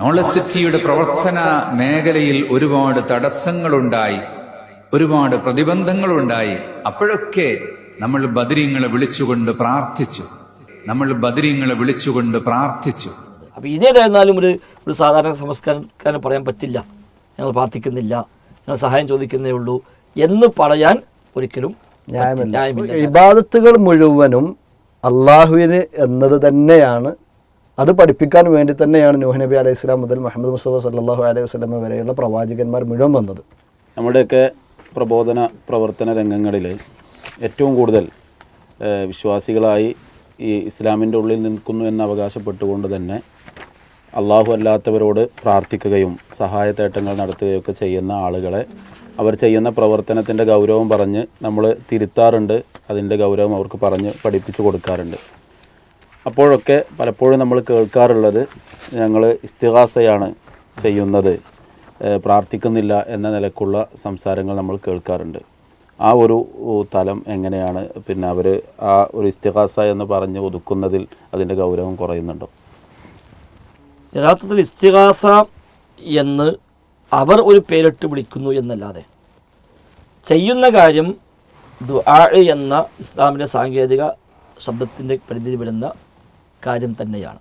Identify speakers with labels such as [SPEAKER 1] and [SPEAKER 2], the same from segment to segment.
[SPEAKER 1] Knowledge സിറ്റിയുടെ പ്രവർത്തന മേഖലയിൽ ഒരുപാട് തടസ്സങ്ങളുണ്ടായി ഒരുപാട് പ്രതിബന്ധങ്ങളുണ്ടായി. അപ്പോഴൊക്കെ നമ്മൾ ബദരീങ്ങളെ വിളിച്ചുകൊണ്ട് പ്രാർത്ഥിച്ചു. നമ്മൾ ബദരീങ്ങളെ വിളിച്ചുകൊണ്ട് പ്രാർത്ഥിച്ചു.
[SPEAKER 2] അപ്പോൾ ഇതേതായിരുന്നാലും ഒരു ഒരു സാധാരണ സംസ്കാരക്കാരന് പറയാൻ പറ്റില്ല. ഞങ്ങൾ പ്രാർത്ഥിക്കുന്നില്ല. ഞങ്ങൾ സഹായം ചോദിക്കുന്നേ ഉള്ളൂ എന്ന് പറയാൻ ഒരിക്കലും ന്യായമില്ല.
[SPEAKER 3] ഇബാദത്തുകൾ മുഴുവനും അള്ളാഹുവിന് എന്നത് തന്നെയാണ്. അത് പഠിപ്പിക്കാൻ വേണ്ടി തന്നെയാണ് നൂഹ് നബി അലൈഹി സ്വലാം മുതൽ മുഹമ്മദ് മുസ്തഫ സല്ലാഹു അലൈഹി വസ്ലമ വരെയുള്ള പ്രവാചകന്മാർ മുഴുവൻ വന്നത്.
[SPEAKER 4] നമ്മുടെയൊക്കെ പ്രബോധന പ്രവർത്തന രംഗങ്ങളിൽ ഏറ്റവും കൂടുതൽ വിശ്വാസികളായി ഈ ഇസ്ലാമിന്റെ ഉള്ളിൽ നിൽക്കുന്നു എന്ന് അവകാശപ്പെട്ടുകൊണ്ട് തന്നെ അള്ളാഹു അല്ലാത്തവരോട് പ്രാർത്ഥിക്കുകയും സഹായത്തേട്ടങ്ങൾ നടത്തുകയൊക്കെ ചെയ്യുന്ന ആളുകളെ അവർ ചെയ്യുന്ന പ്രവർത്തനത്തിന്റെ ഗൗരവം പറഞ്ഞ് നമ്മൾ തിരുത്താറുണ്ട്. അതിന്റെ ഗൗരവം അവർക്ക് പറഞ്ഞ് പഠിപ്പിച്ചു കൊടുക്കാറുണ്ട്. അപ്പോഴൊക്കെ പലപ്പോഴും നമ്മൾ കേൾക്കാറുള്ളത് ഞങ്ങൾ ഇസ്തിഹാസയാണ് ചെയ്യുന്നത് പ്രാർത്ഥിക്കുന്നില്ല എന്ന നിലക്കുള്ള സംസാരങ്ങൾ നമ്മൾ കേൾക്കാറുണ്ട്. ആ ഒരു തലം എങ്ങനെയാണ്? പിന്നെ അവർ ആ ഒരു ഇസ്തിഹാസ എന്ന് പറഞ്ഞ് ഒതുക്കുന്നതിൽ അതിന്റെ ഗൗരവം കുറയുന്നുണ്ടോ?
[SPEAKER 2] യഥാർത്ഥത്തിൽ ഇസ്തിഹാസ എന്ന് അവർ ഒരു പേരിട്ട് വിളിക്കുന്നു എന്നല്ലാതെ ചെയ്യുന്ന കാര്യം ദുആ എന്ന ഇസ്ലാമിന്റെ സാങ്കേതിക ശബ്ദത്തിന്റെ പരിധിയിൽ വരുന്ന കാര്യം തന്നെയാണ്.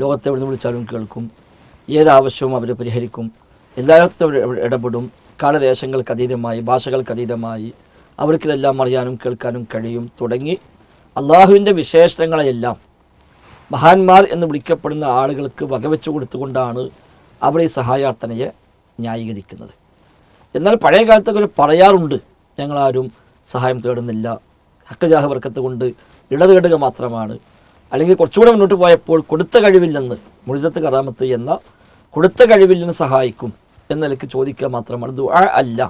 [SPEAKER 2] ലോകത്തെ എവിടെ വിളിച്ചാലും കേൾക്കും. ഏതാവശ്യവും അവരെ പരിഹരിക്കും. എല്ലായിടത്തും ഇടപെടും. കാലദേശങ്ങൾക്ക് അതീതമായി ഭാഷകൾക്ക് അതീതമായി അവർക്കിതെല്ലാം അറിയാനും കേൾക്കാനും കഴിയും. തുടങ്ങി അള്ളാഹുവിന്റെ വിശേഷണങ്ങളെയെല്ലാം മഹാന്മാർ എന്ന് വിളിക്കപ്പെടുന്ന ആളുകൾക്ക് വകവെച്ചു കൊടുത്തുകൊണ്ടാണ് അവർ ഈ സഹായാർത്ഥനയെ ന്യായീകരിക്കുന്നത്. എന്നാൽ പഴയ കാലത്തൊക്കെ ഒരു പറയാറുണ്ട് ഞങ്ങളാരും സഹായം തേടുന്നില്ല. ഹക്കജാഹ വർക്കത്ത് കൊണ്ട് ഇടതേടുക മാത്രമാണ്. അല്ലെങ്കിൽ കുറച്ചുകൂടെ മുന്നോട്ട് പോയപ്പോൾ കൊടുത്ത കഴിവിൽ നിന്ന് മുഴുവത്ത് കറാമത്ത് എന്ന കൊടുത്ത കഴിവിൽ നിന്ന് സഹായിക്കും എന്ന നിലയ്ക്ക് ചോദിക്കുക മാത്രമാണ്. ദുആ അല്ല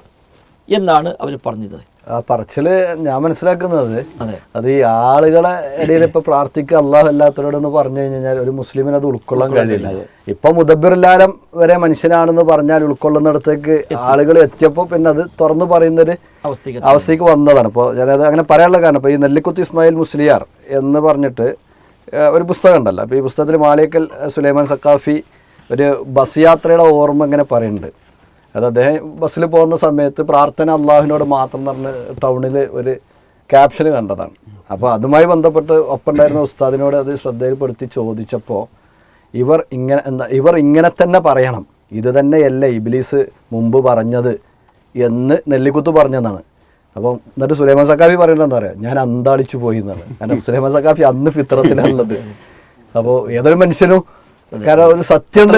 [SPEAKER 2] എന്നാണ് അവർ പറഞ്ഞത്.
[SPEAKER 3] ആ പറച്ചിൽ ഞാൻ മനസ്സിലാക്കുന്നത്.
[SPEAKER 2] അതെ.
[SPEAKER 3] ഈ ആളുകളെ ഇടയിൽ ഇപ്പൊ പ്രാർത്ഥിക്കുക അള്ളാഹു അല്ലാത്തവരോടെന്ന് പറഞ്ഞു കഴിഞ്ഞാൽ ഒരു മുസ്ലിമിന് അത് ഉൾക്കൊള്ളാൻ കഴിയില്ല. ഇപ്പൊ മുദബിർലാലം വരെ മനുഷ്യനാണെന്ന് പറഞ്ഞാൽ ഉൾക്കൊള്ളുന്നിടത്തേക്ക് ആളുകൾ എത്തിയപ്പോൾ പിന്നെ അത് തുറന്നു പറയുന്നൊരു
[SPEAKER 2] അവസ്ഥയ്ക്ക്
[SPEAKER 3] അവസ്ഥയ്ക്ക് വന്നതാണ്. ഇപ്പോൾ ഞാനത് അങ്ങനെ പറയാനുള്ള കാരണം ഇപ്പോൾ ഈ നെല്ലിക്കുത്തി ഇസ്മായിൽ മുസ്ലിയാർ എന്ന് പറഞ്ഞിട്ട് ഒരു പുസ്തകം ഉണ്ടല്ലോ. അപ്പോൾ ഈ പുസ്തകത്തിൽ മാളിയക്കൽ സുലൈമാൻ സക്കാഫി ഒരു ബസ് യാത്രയുടെ ഓർമ്മ ഇങ്ങനെ പറയുന്നുണ്ട്. അത് അദ്ദേഹം ബസ്സിൽ പോകുന്ന സമയത്ത് പ്രാർത്ഥന അള്ളാഹുവിനോട് മാത്രം പറഞ്ഞ് ടൗണിൽ ഒരു ക്യാപ്ഷൻ കണ്ടതാണ്. അപ്പോൾ അതുമായി ബന്ധപ്പെട്ട് ഒപ്പമുണ്ടായിരുന്ന ഉസ്താദിനോട് അത് ശ്രദ്ധയിൽപ്പെടുത്തി ചോദിച്ചപ്പോൾ ഇവർ ഇങ്ങനെ എന്താ ഇവർ ഇങ്ങനെ തന്നെ പറയണം. ഇത് തന്നെയല്ല ഇബിലീസ് മുമ്പ് പറഞ്ഞത് എന്ന് നെല്ലിക്കുത്ത് പറഞ്ഞതാണ്. അപ്പം എന്നിട്ട് സുലൈമാൻ സക്കാഫി പറയുന്നത് എന്താ പറയുക? ഞാൻ അന്താളിച്ചു പോയി എന്നാണ്. കാരണം സുലൈമാൻ സക്കാഫി അന്ന് ഫിത്രത്തിലാണുള്ളത് അപ്പോൾ ഏതൊരു മനുഷ്യനും കാരണം ഒരു സത്യം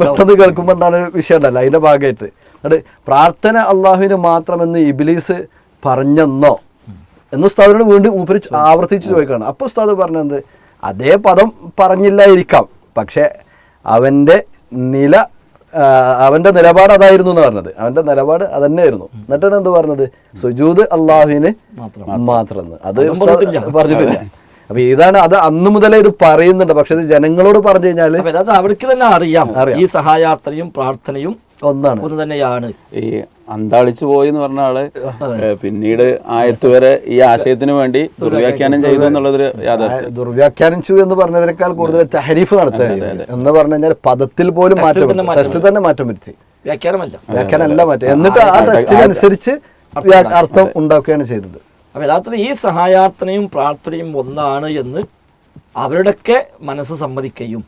[SPEAKER 3] പെട്ടെന്ന് കേൾക്കുമ്പോൾ എന്താണ് വിഷയം ഉണ്ടല്ലോ അതിന്റെ ഭാഗമായിട്ട്. എന്നിട്ട് പ്രാർത്ഥന അള്ളാഹുവിന് മാത്രമെന്ന് ഇബിലീസ് പറഞ്ഞെന്നോ? എന്ന് ഉസ്താദിനോട് വീണ്ടും ഉപരി ആവർത്തിച്ച് ചോദിക്കുകയാണ്. അപ്പോൾ ഉസ്താദ് പറഞ്ഞത് അതേ പദം പറഞ്ഞില്ലായിരിക്കാം. പക്ഷേ അവന്റെ നില അവന്റെ നിലപാട് അതായിരുന്നു എന്ന് പറഞ്ഞത്. അവന്റെ നിലപാട് അതന്നെയായിരുന്നു. എന്നിട്ടാണ് എന്ത് പറഞ്ഞത്? സുജൂദ് അള്ളാഹുവിന് മാത്രം. അത് പറഞ്ഞിട്ടില്ല. അപ്പൊ ഇതാണ് അത് അന്ന് മുതലേ ഇത് പറയുന്നുണ്ട്. പക്ഷെ ഇത് ജനങ്ങളോട് പറഞ്ഞു കഴിഞ്ഞാൽ
[SPEAKER 2] അവർക്ക് തന്നെ അറിയാം. ഈ സഹായാർത്ഥനയും പ്രാർത്ഥനയും
[SPEAKER 3] ഒന്നാണ്.
[SPEAKER 2] ഒന്ന് തന്നെയാണ്.
[SPEAKER 4] ഈ അന്താളിച്ചു പോയി എന്ന് പറഞ്ഞ ആൾ പിന്നീട് ആയത്ത് വരെ ഈ ആശയത്തിന് വേണ്ടി ദുർവ്യാഖ്യാനം ചെയ്തു എന്നുള്ളതൊരു യാഥാർത്ഥ്യം.
[SPEAKER 3] ദുർവ്യാഖ്യാനിച്ചു എന്ന് പറഞ്ഞതിനേക്കാൾ കൂടുതൽ തഹരീഫ് നടത്തുക എന്ന് പറഞ്ഞു കഴിഞ്ഞാൽ പദത്തിൽ പോലും മാറ്റം. ടെസ്റ്റ് തന്നെ മാറ്റം വരുത്തി.
[SPEAKER 2] വ്യാഖ്യാനമല്ല.
[SPEAKER 3] വ്യാഖ്യാനമല്ല മാറ്റം. എന്നിട്ട് ആ ടെസ്റ്റിനനുസരിച്ച് അർത്ഥം ഉണ്ടാക്കുകയാണ് ചെയ്തത്.
[SPEAKER 2] അപ്പോൾ യഥാർത്ഥത്തിൽ ഈ സഹായാർത്ഥനയും പ്രാർത്ഥനയും ഒന്നാണ് എന്ന് അവരുടെയൊക്കെ മനസ്സ് സമ്മതിക്കുകയും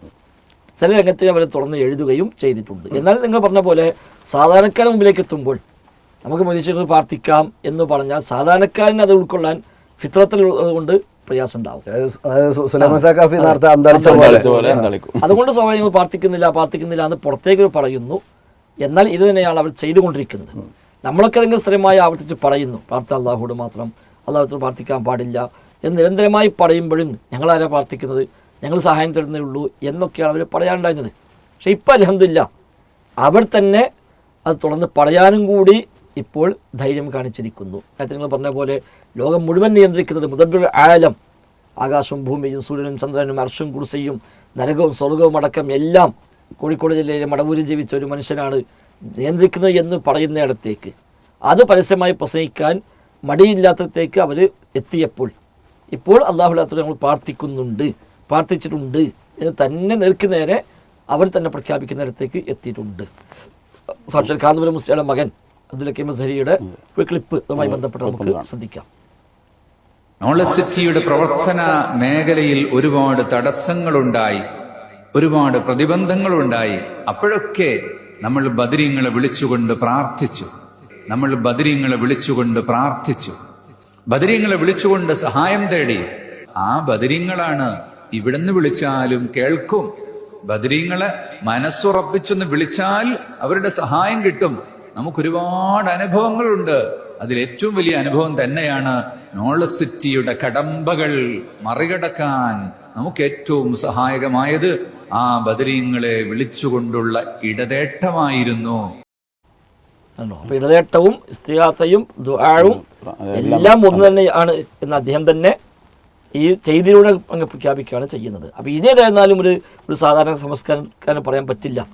[SPEAKER 2] ചില രംഗത്ത് അവർ തുറന്ന് എഴുതുകയും ചെയ്തിട്ടുണ്ട്. എന്നാൽ നിങ്ങൾ പറഞ്ഞ പോലെ സാധാരണക്കാരൻ മുമ്പിലേക്ക് എത്തുമ്പോൾ നമുക്ക് മനുഷ്യർക്ക് പ്രാർത്ഥിക്കാം എന്ന് പറഞ്ഞാൽ സാധാരണക്കാരൻ അത് ഉൾക്കൊള്ളാൻ ഫിത്രത്തിൽ കൊണ്ട് പ്രയാസം ഉണ്ടാവും
[SPEAKER 3] അതായത് അതായത് സു- സുലൈമാൻ സക്കാഫി നേരത്തെ അന്താളിച്ച പോലെ.
[SPEAKER 4] അന്താളിച്ച പോലെ അന്താളിക്കും.
[SPEAKER 2] അതുകൊണ്ട് സ്വാഭാവികം നിങ്ങൾ പ്രാർത്ഥിക്കുന്നില്ല പ്രാർത്ഥിക്കുന്നില്ല എന്ന് പുറത്തേക്ക് പറയുന്നു. എന്നാൽ ഇത് തന്നെയാണ് അവർ ചെയ്തുകൊണ്ടിരിക്കുന്നത്. നമ്മളൊക്കെ അതെങ്കിലും സ്ഥിരമായി ആവർത്തിച്ച് പറയുന്നു. പ്രാർത്ഥന അള്ളാഹുയോട് മാത്രം അള്ളാഹുത്തോട് പ്രാർത്ഥിക്കാൻ പാടില്ല എന്ന് നിരന്തരമായി പറയുമ്പോഴും ഞങ്ങളാരാ പ്രാർത്ഥിക്കുന്നത്? ഞങ്ങൾ സഹായം തരുന്നേ ഉള്ളൂ എന്നൊക്കെയാണ് അവർ പറയാനുണ്ടായിരുന്നത്. പക്ഷേ ഇപ്പം അലഹമില്ല അവർ തന്നെ അത് തുറന്ന് പറയാനും കൂടി ഇപ്പോൾ ധൈര്യം കാണിച്ചിരിക്കുന്നു. നേരത്തെ നിങ്ങൾ പറഞ്ഞ പോലെ ലോകം മുഴുവൻ നിയന്ത്രിക്കുന്നത് മുതൽ ആലം. ആകാശവും ഭൂമിയും സൂര്യനും ചന്ദ്രനും അർഷും കുടിസയും നരകവും സ്വർഗവും അടക്കം എല്ലാം കോഴിക്കോട് ജില്ലയിലെ മടവൂരിൽ ജീവിച്ച ഒരു മനുഷ്യനാണ് നിയന്ത്രിക്കുന്നത് എന്ന് പറയുന്നിടത്തേക്ക്. അത് പരസ്യമായി പ്രസംഗിക്കാൻ മടിയില്ലാത്തത്തേക്ക് അവർ എത്തിയപ്പോൾ. ഇപ്പോൾ അള്ളാഹുലാത്ത ഞങ്ങൾ പ്രാർത്ഥിക്കുന്നുണ്ട്. പ്രാർത്ഥിച്ചിട്ടുണ്ട് എന്ന് തന്നെ നേർക്ക് നേരെ അവർ തന്നെ പ്രഖ്യാപിക്കുന്നിടത്തേക്ക് എത്തിയിട്ടുണ്ട്. സാക്ഷാൽ കാന്തപുരം മുസ്ലിയുടെ മകൻ അബ്ദുൽ ഹക്കീം സഹരിയുടെ ഒരു ക്ലിപ്പ് ഇതുമായി ബന്ധപ്പെട്ട് നമുക്ക് ശ്രദ്ധിക്കാം.
[SPEAKER 1] നോളജ് സിറ്റിയുടെ പ്രവർത്തന മേഖലയിൽ ഒരുപാട് തടസ്സങ്ങളുണ്ടായി ഒരുപാട് പ്രതിബന്ധങ്ങളുണ്ടായി. അപ്പോഴൊക്കെ നമ്മൾ ബദരീങ്ങളെ വിളിച്ചുകൊണ്ട് പ്രാർത്ഥിച്ചു. നമ്മൾ ബദരീങ്ങളെ വിളിച്ചുകൊണ്ട് പ്രാർത്ഥിച്ചു. ബദരീങ്ങളെ വിളിച്ചുകൊണ്ട് സഹായം തേടി. ആ ബദരീങ്ങളാണ് ഇവിടുന്ന് വിളിച്ചാലും കേൾക്കും. ബദരീങ്ങളെ മനസ്സുറപ്പിച്ചൊന്ന് വിളിച്ചാൽ അവരുടെ സഹായം കിട്ടും. നമുക്കൊരുപാട് അനുഭവങ്ങളുണ്ട്. അതിൽ ഏറ്റവും വലിയ അനുഭവം തന്നെയാണ് നോളജ് സിറ്റിയുടെ കടമ്പകൾ മറികടക്കാൻ നമുക്ക് ഏറ്റവും സഹായകമായത്. ആ ബദരീങ്ങളെ വിളിച്ചുകൊണ്ടുള്ള ഇടതേട്ടമായിരുന്നു.
[SPEAKER 2] അപ്പൊ ഇടതേട്ടവും ഇസ്തിഹാസയും ദുആവും എല്ലാം ഒന്ന് തന്നെയാണ് എന്ന് അദ്ദേഹം തന്നെ ഈ ചെയ്തിലൂടെ അങ്ങ് പ്രഖ്യാപിക്കുകയാണ് ചെയ്യുന്നത്. അപ്പോൾ ഇനി ഏതായിരുന്നാലും ഒരു ഒരു സാധാരണ സംസ്കാരക്കാരന് പറയാൻ പറ്റില്ല.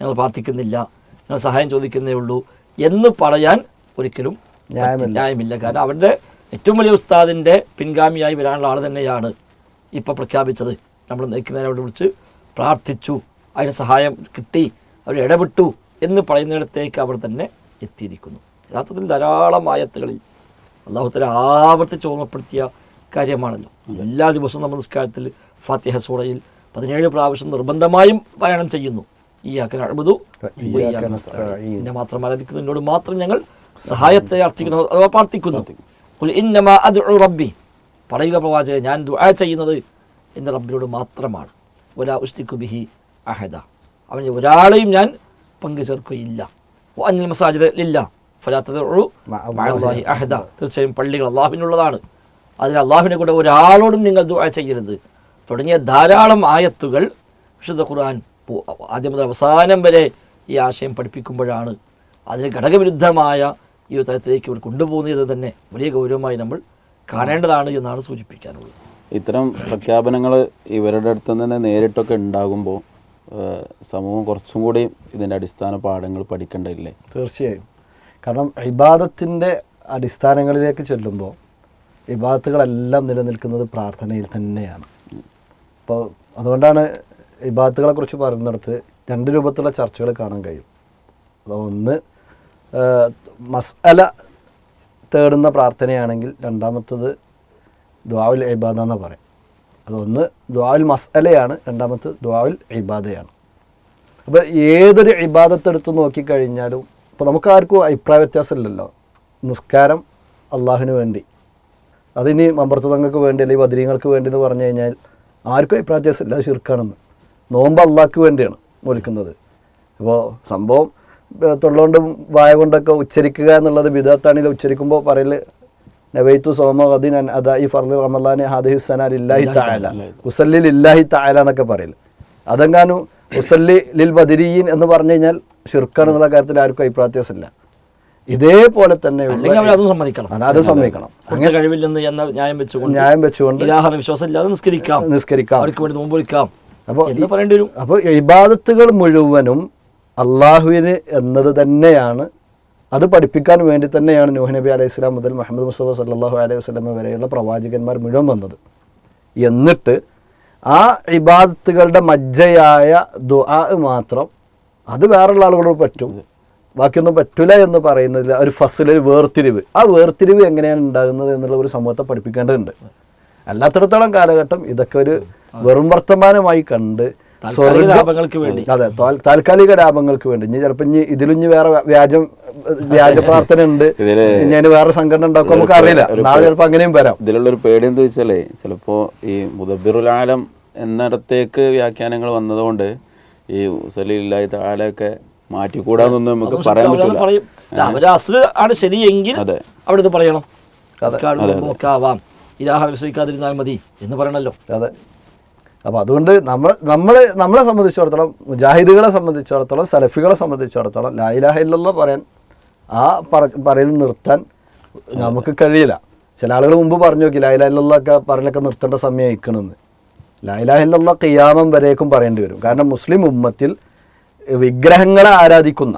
[SPEAKER 2] ഞങ്ങൾ പ്രാർത്ഥിക്കുന്നില്ല. ഞങ്ങൾ സഹായം ചോദിക്കുന്നേ ഉള്ളൂ എന്ന് പറയാൻ ഒരിക്കലും ന്യായമില്ല. കാരണം അവരുടെ ഏറ്റവും വലിയ ഉസ്താദിന്റെ പിൻഗാമിയായി വരാനുള്ള ആൾ തന്നെയാണ് ഇപ്പോൾ പ്രഖ്യാപിച്ചത്. നമ്മൾ നയിക്കുന്നതിനോട് വിളിച്ച് പ്രാർത്ഥിച്ചു. അതിന് സഹായം കിട്ടി. അവർ ഇടപെട്ടു എന്ന് പറയുന്നിടത്തേക്ക് അവർ തന്നെ എത്തിയിരിക്കുന്നു. യഥാർത്ഥത്തിൽ ധാരാളം ആയത്തുകളിൽ അള്ളാഹുത്തല ആവർത്തിച്ച് ഓർമ്മപ്പെടുത്തിയ കാര്യമാണല്ലോ. എല്ലാ ദിവസവും നമ്മൾ നിസ്കാരത്തിൽ ഫാത്തിഹ സൂറയിൽ പതിനേഴ് പ്രാവശ്യം നിർബന്ധമായും പാരായണം ചെയ്യുന്നു. ഈ ആക്കൻ അഴുതു എന്നെ മാത്രം ആരാധിക്കുന്നു എന്നോട് മാത്രം ഞങ്ങൾ സഹായത്തെ അർത്ഥിക്കുന്നു അഥവാ പ്രാർത്ഥിക്കുന്നു. ഇന്നമാ റബ്ബി. പറയുക പ്രവാചകൻ ഞാൻ ദുആ ചെയ്യുന്നത് എന്റെ റബ്ബിനോട് മാത്രമാണ്. ഒരാ ഉസ്തിക്കു ബിഹി അഹദ. അവന് ഒരാളെയും ഞാൻ പങ്കു ചേർക്കുകയില്ല അനിൽ മസാജിദ് ഇല്ല ഫലാത്തത് അഹദ. തീർച്ചയായും പള്ളികൾ അള്ളാഹുവിനുള്ളതാണ് അതിന് അള്ളാഹുവിനെ കൂടെ ഒരാളോടും നിങ്ങൾ ദുആ ചെയ്യരുത്. തുടങ്ങിയ ധാരാളം ആയത്തുകൾ വിശുദ്ധ ഖുർആൻ ആദ്യം മുതൽ അവസാനം വരെ ഈ ആശയം പഠിപ്പിക്കുമ്പോഴാണ് അതിന് ഘടകവിരുദ്ധമായ ഈ ഒരു തലത്തിലേക്ക് ഇവർ കൊണ്ടുപോകുന്നത് തന്നെ വലിയ ഗൗരവമായി നമ്മൾ കാണേണ്ടതാണ് എന്നാണ് സൂചിപ്പിക്കാനുള്ളത്.
[SPEAKER 4] ഇത്തരം പ്രഖ്യാപനങ്ങൾ ഇവരുടെ അടുത്ത് തന്നെ നേരിട്ടൊക്കെ ഉണ്ടാകുമ്പോൾ സമൂഹം കുറച്ചും കൂടി ഇതിന്റെ അടിസ്ഥാന പാഠങ്ങൾ പഠിക്കേണ്ടതില്ലേ?
[SPEAKER 3] തീർച്ചയായും. കാരണം ഇബാദത്തിന്റെ അടിസ്ഥാനങ്ങളിലേക്ക് ചെല്ലുമ്പോൾ ഇബാദത്തുകളെല്ലാം നിലനിൽക്കുന്നത് പ്രാർത്ഥനയിൽ തന്നെയാണ്. അപ്പോൾ അതുകൊണ്ടാണ് ഇബാത്തുകളെക്കുറിച്ച് പറയുന്നിടത്ത് രണ്ട് രൂപത്തിലുള്ള ചർച്ചകൾ കാണാൻ കഴിയും. ഒന്ന് മസ്അല തേടുന്ന പ്രാർത്ഥനയാണെങ്കിൽ രണ്ടാമത്തത് ദ്വാവുൽ ഇബാദ എന്ന് പറയും. അതൊന്ന് ദ്വാവുൽ മസ്അലയാണ് രണ്ടാമത്തത് ദ്വാവുൽ ഇബാദയാണ്. അപ്പോൾ ഏതൊരു ഇബാദത്തെടുത്ത് നോക്കിക്കഴിഞ്ഞാലും ഇപ്പോൾ നമുക്ക് ആർക്കും അഭിപ്രായ വ്യത്യാസമില്ലല്ലോ. നിസ്കാരം അള്ളാഹുവിന് വേണ്ടി. അതിനി മമ്പർത്തതങ്ങൾക്ക് വേണ്ടി അല്ലെങ്കിൽ ബദരീങ്ങൾക്ക് വേണ്ടി എന്ന് പറഞ്ഞു കഴിഞ്ഞാൽ ആർക്കും അഭിപ്രായ ഇല്ല അത് ശിർക്കാണെന്ന് നോമ്പ് അള്ളാക്ക് വേണ്ടിയാണ് മുലിക്കുന്നത് അപ്പോൾ സംഭവം തൊള്ളുകൊണ്ടും വായ കൊണ്ടൊക്കെ ഉച്ചരിക്കുക എന്നുള്ളത് ബിദത്താണെങ്കിൽ ഉച്ചരിക്കുമ്പോൾ പറയൽ നവൈത്തു സോമ ഖദീൻ അൻ ഈ ഫർദ് റമലാൻ ഹാദിഹി സന ലില്ലാഹി തആല. ഉസല്ലി ലില്ലാഹി തആല എന്നൊക്കെ പറയൽ അതെങ്ങാനും ഉസല്ലി ലിൽ ബദിരീൻ എന്ന് പറഞ്ഞു കഴിഞ്ഞാൽ ഷിർക്കാണ് എന്നുള്ള കാര്യത്തിൽ ആർക്കും അഭിപ്രായ വ്യത്യാസമില്ല. ഇതേപോലെ തന്നെ
[SPEAKER 2] അതും സമ്മതിക്കണം.
[SPEAKER 3] അത് സമ്മതിക്കണം.
[SPEAKER 2] അങ്ങനെ കഴിവില്ലെന്ന് എന്ന ന്യായം വെച്ചുകൊണ്ട്
[SPEAKER 3] ന്യായം വെച്ചുകൊണ്ട്
[SPEAKER 2] നിസ്കരിക്കാം.
[SPEAKER 3] നിസ്കരിക്കാം.
[SPEAKER 2] അവർക്ക് വേണ്ടി നോമ്പ്
[SPEAKER 3] അപ്പോൾ
[SPEAKER 2] എന്ന് പറയേണ്ടി വരും.
[SPEAKER 3] അപ്പോൾ ഇബാദത്തുകൾ മുഴുവനും അള്ളാഹുവിന് എന്നത് തന്നെയാണ്. അത് പഠിപ്പിക്കാൻ വേണ്ടി തന്നെയാണ് നൂഹ് നബി അലൈഹി സ്വലാം മുതൽ മുഹമ്മദ് മുസ്തഫ സല്ലാഹു അലൈഹി വസ്ലമ വരെയുള്ള പ്രവാചകന്മാർ മുഴുവൻ വന്നത്. എന്നിട്ട് ആ ഇബാദത്തുകളുടെ മജ്ജയായ ദുആ മാത്രം അത് വേറുള്ള ആളുകളോട് പറ്റും. ബാക്കിയൊന്നും പറ്റില്ല എന്ന് പറയുന്നതിൽ ഒരു ഫസിൽ ഒരു വേർതിരിവ്. ആ വേർതിരിവ് എങ്ങനെയാണ് ഉണ്ടാകുന്നത് എന്നുള്ള ഒരു സമൂഹത്തെ പഠിപ്പിക്കേണ്ടതുണ്ട്. അല്ലാത്തടത്തോളം കാലഘട്ടം ഇതൊക്കെ ഒരു വെറും വർത്തമാനമായി കണ്ട്
[SPEAKER 2] ലാഭങ്ങൾക്ക് വേണ്ടി.
[SPEAKER 3] അതെ താൽ- താൽക്കാലിക ലാഭങ്ങൾക്ക് വേണ്ടി. ഇനി ചിലപ്പോൾ ഇനി ഇതിലിഞ്ഞ് വേറെ വ്യാജം വ്യാജ പ്രാർത്ഥന ഉണ്ട് ഞാൻ വേറെ സംഘടന ഉണ്ടാക്കും നമുക്ക് അറിയില്ല നാളെ ചിലപ്പോൾ അങ്ങനെയും വരാം.
[SPEAKER 4] ഇതിലുള്ളൊരു പേടി എന്താ വെച്ചാലേ ചിലപ്പോൾ ഈ മുദബിറുലാലം എന്നിടത്തേക്ക് വ്യാഖ്യാനങ്ങൾ വന്നതുകൊണ്ട് ഈ ഉസലില്ലായി താലൊക്കെ മാറ്റിക്കൂടാന്നൊന്നും നമുക്ക് പറയാൻ പറ്റില്ല
[SPEAKER 2] അവരെ ആണ് ശരിയെങ്കിൽ
[SPEAKER 4] അതെ.
[SPEAKER 2] അവിടെ ഇത് പറയണം നോക്കാവാം. ഇലാഹ വിശ്വസിക്കാതിരുന്നാൽ മതി എന്ന് പറയണല്ലോ.
[SPEAKER 3] അതെ. അപ്പോൾ അതുകൊണ്ട് നമ്മൾ നമ്മൾ നമ്മളെ സംബന്ധിച്ചിടത്തോളം മുജാഹിദുകളെ സംബന്ധിച്ചിടത്തോളം സലഫികളെ സംബന്ധിച്ചിടത്തോളം ലായിലാഹ ഇല്ലല്ല പറയാൻ ആ പറ പറയിൽ നിർത്താൻ നമുക്ക് കഴിയില്ല. ചില ആളുകൾ മുമ്പ് പറഞ്ഞു നോക്കി ലായിലാഹ ഇല്ലല്ലൊക്കെ പറയലൊക്കെ നിർത്തേണ്ട സമയം അയക്കണമെന്ന് ലായിലാഹ ഇല്ലല്ല ഖിയാമം വരേക്കും പറയേണ്ടി വരും. കാരണം മുസ്ലിം ഉമ്മത്തിൽ വിഗ്രഹങ്ങളെ ആരാധിക്കുന്ന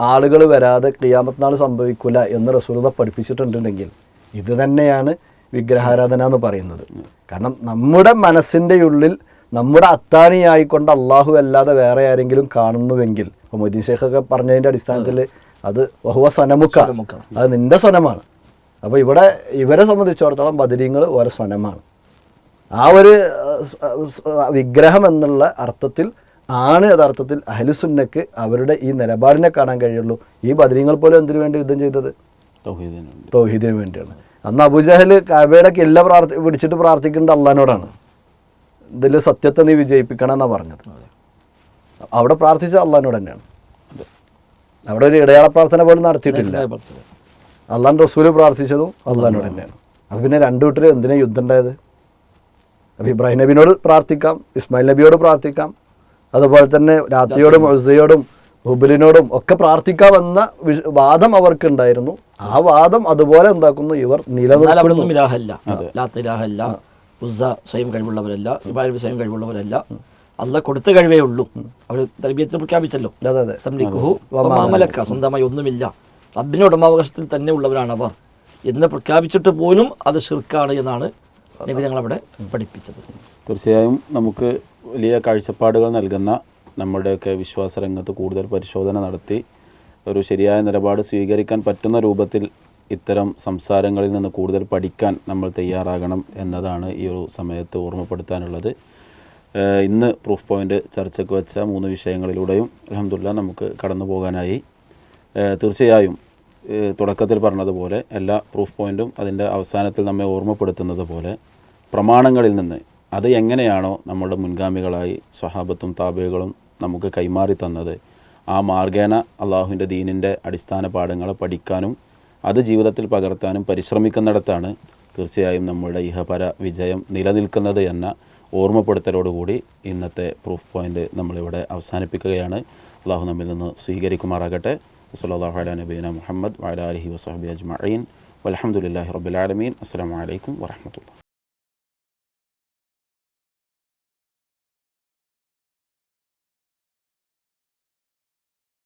[SPEAKER 3] ആളുകൾ വരാതെ ക്രിയാമത്നാൾ നാൾ സംഭവിക്കില്ല എന്ന് റസൂലത പഠിപ്പിച്ചിട്ടുണ്ടെങ്കിൽ ഇത് തന്നെയാണ് വിഗ്രഹാരാധന എന്ന് പറയുന്നത്. കാരണം നമ്മുടെ മനസ്സിന്റെ ഉള്ളിൽ നമ്മുടെ അത്താണിയായിക്കൊണ്ട് അള്ളാഹു അല്ലാതെ വേറെ ആരെങ്കിലും കാണുന്നുവെങ്കിൽ ഇപ്പോൾ മൊയ്തീൻ ഷേഖൊക്കെ പറഞ്ഞതിന്റെ അടിസ്ഥാനത്തിൽ അത് ബഹുവ സ്വനമുക്ക. അത് നിന്റെ സ്വനമാണ്. അപ്പോൾ ഇവിടെ ഇവരെ സംബന്ധിച്ചിടത്തോളം ബദരീങ്ങൾ ഓരോ സ്വനമാണ്. ആ ഒരു വിഗ്രഹം എന്നുള്ള അർത്ഥത്തിൽ ആണ് യഥാർത്ഥത്തിൽ അഹലുസുന്നക്ക് അവരുടെ ഈ നിലപാടിനെ കാണാൻ കഴിയുള്ളൂ. ഈ ബദരീങ്ങൾ പോലും എന്തിനു വേണ്ടി യുദ്ധം ചെയ്തത്? തൗഹീദിനു വേണ്ടിയാണ്. അന്ന് അബുജഹൽ കാബയുടെ കില്ല പ്രാർത്ഥി പിടിച്ചിട്ട് പ്രാർത്ഥിക്കേണ്ട അള്ളഹാനോടാണ്. ഇതിൽ സത്യത്തെ നീ വിജയിപ്പിക്കണം എന്നാണ് പറഞ്ഞത് അവിടെ പ്രാർത്ഥിച്ച അള്ളഹാനോട് തന്നെയാണ്. അവിടെ ഒരു ഇടയാള പ്രാർത്ഥന പോലും നടത്തിയിട്ടില്ല. അള്ളാൻ റസൂൽ പ്രാർത്ഥിച്ചതും അള്ളഹാനോട് തന്നെയാണ്. അപ്പം പിന്നെ രണ്ടു കൂട്ടർ എന്തിനാ യുദ്ധം ഉണ്ടായത്? അപ്പം ഇബ്രാഹിം നബിനോട് പ്രാർത്ഥിക്കാം ഇസ്മായിൽ നബിയോട് പ്രാർത്ഥിക്കാം അതുപോലെ തന്നെ രാത്രിയോടും ഉസയോടും ഹുബലിനോടും ഒക്കെ പ്രാർത്ഥിക്കാമെന്ന വാദം അവർക്കുണ്ടായിരുന്നു. ആ വാദം അതുപോലെ എന്താക്കുന്നു? ഇവർ
[SPEAKER 2] നിലനിൽക്കുന്നു സ്വയം കഴിവുള്ളവരല്ല. ഇബ്രാഹിം സ്വയം കഴിവുള്ളവരല്ല. അല്ല കൊടുത്ത കഴിവേ ഉള്ളൂ. അവർ തലബിയത്ത് പ്രഖ്യാപിച്ചല്ലോ.
[SPEAKER 3] അതെ അതെ.
[SPEAKER 2] തംലിക്കുഹു മാമലക്ക സ്വന്തമായി ഒന്നുമില്ല. റബ്ബിന്റെ ഉടമാവകാശത്തിൽ തന്നെ ഉള്ളവരാണ് അവർ. എന്ന് പ്രഖ്യാപിച്ചിട്ട് പോലും അത് ശിർക്കാണ് എന്നാണ് നബി ഞങ്ങളവിടെ പഠിപ്പിച്ചത്.
[SPEAKER 4] തീർച്ചയായും നമുക്ക് വലിയ കാഴ്ചപ്പാടുകൾ നൽകുന്ന നമ്മുടെയൊക്കെ വിശ്വാസ രംഗത്ത് കൂടുതൽ പരിശോധന നടത്തി ഒരു ശരിയായ നിലപാട് സ്വീകരിക്കാൻ പറ്റുന്ന രൂപത്തിൽ ഇത്തരം സംസാരങ്ങളിൽ നിന്ന് കൂടുതൽ പഠിക്കാൻ നമ്മൾ തയ്യാറാകണം എന്നതാണ് ഈ ഒരു സമയത്ത് ഓർമ്മപ്പെടുത്താനുള്ളത്. ഇന്ന് പ്രൂഫ് പോയിന്റ് ചർച്ചയ്ക്ക് വെച്ച മൂന്ന് വിഷയങ്ങളിലൂടെയും അലഹമുല്ല നമുക്ക് കടന്നു പോകാനായി. തീർച്ചയായും തുടക്കത്തിൽ പറഞ്ഞതുപോലെ എല്ലാ പ്രൂഫ് പോയിന്റും അതിന്റെ അവസാനത്തിൽ നമ്മെ ഓർമ്മപ്പെടുത്തുന്നത് പോലെ പ്രമാണങ്ങളിൽ നിന്ന് അത് എങ്ങനെയാണോ നമ്മുടെ മുൻഗാമികളായി സ്വഹാബത്തും താബികളും നമുക്ക് കൈമാറി തന്നത്. ആ മാർഗേന അള്ളാഹുവിന്റെ ദീനിന്റെ അടിസ്ഥാന പാഠങ്ങളെ പഠിക്കാനും അത് ജീവിതത്തിൽ പകർത്താനും പരിശ്രമിക്കുന്നിടത്താണ് തീർച്ചയായും നമ്മുടെ ഇഹപര വിജയം നിലനിൽക്കുന്നത് എന്ന ഓർമ്മപ്പെടുത്തലോടുകൂടി ഇന്നത്തെ പ്രൂഫ് പോയിന്റ് നമ്മളിവിടെ അവസാനിപ്പിക്കുകയാണ്. അള്ളാഹു നമ്മിൽ നിന്ന് സ്വീകരിക്കുമാറാകട്ടെ. വസല്ലാഹു അല നബീന മുഹമ്മദ് വാലാ അലഹി വസഹബി അജ്മീൻ വലഹമുല്ലാഹി റബുലാലമീൻ അസ്സാം അലൈക്കും വറഹ്മത്തുള്ളാഹി